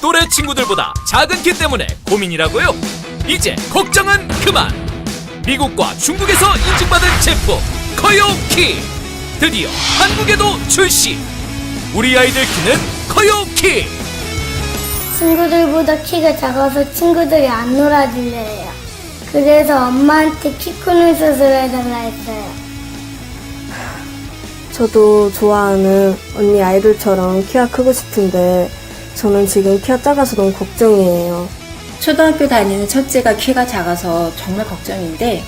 또래 친구들보다 작은 키 때문에 고민이라고요? 이제 걱정은 그만! 미국과 중국에서 인증받은 제품 커요키! 드디어 한국에도 출시! 우리 아이들 키는 커요키! 친구들보다 키가 작아서 친구들이 안 놀아주려해요. 그래서 엄마한테 키 크는 수술을 해달라 했어요. 저도 좋아하는 언니 아이돌처럼 키가 크고 싶은데 저는 지금 키가 작아서 너무 걱정이에요. 초등학교 다니는 첫째가 키가 작아서 정말 걱정인데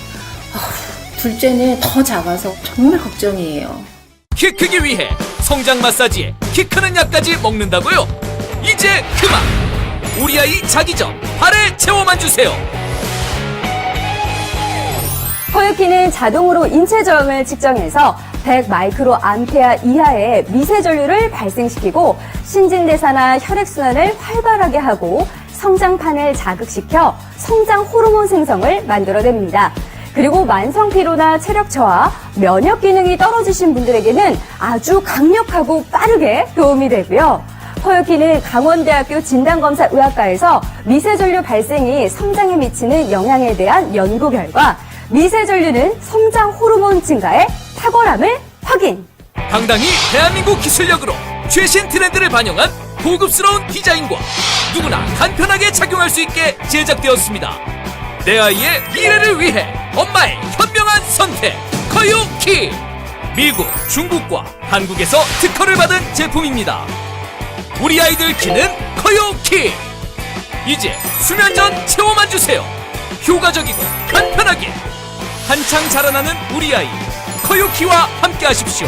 둘째는 더 작아서 정말 걱정이에요. 키 크기 위해 성장 마사지에 키 크는 약까지 먹는다고요? 이제 그만! 우리 아이 자기 전 발에 채워만 주세요! 커유키는 자동으로 인체 저음을 측정해서 100 마이크로 암페아 이하의 미세 전류를 발생시키고 신진대사나 혈액순환을 활발하게 하고 성장판을 자극시켜 성장 호르몬 생성을 만들어냅니다. 그리고 만성 피로나 체력 저하, 면역 기능이 떨어지신 분들에게는 아주 강력하고 빠르게 도움이 되고요. 허유키는 강원대학교 진단검사의학과에서 미세전류 발생이 성장에 미치는 영향에 대한 연구 결과 미세 전류는 성장 호르몬 증가에 탁월함을 확인! 당당히 대한민국 기술력으로 최신 트렌드를 반영한 고급스러운 디자인과 누구나 간편하게 착용할 수 있게 제작되었습니다. 내 아이의 미래를 위해 엄마의 현명한 선택 커요키 미국, 중국과 한국에서 특허를 받은 제품입니다. 우리 아이들 키는 커요키 이제 수면 전 채워만 주세요. 효과적이고 간편하게 한창 자라나는 우리 아이 커요키와 함께 하십시오.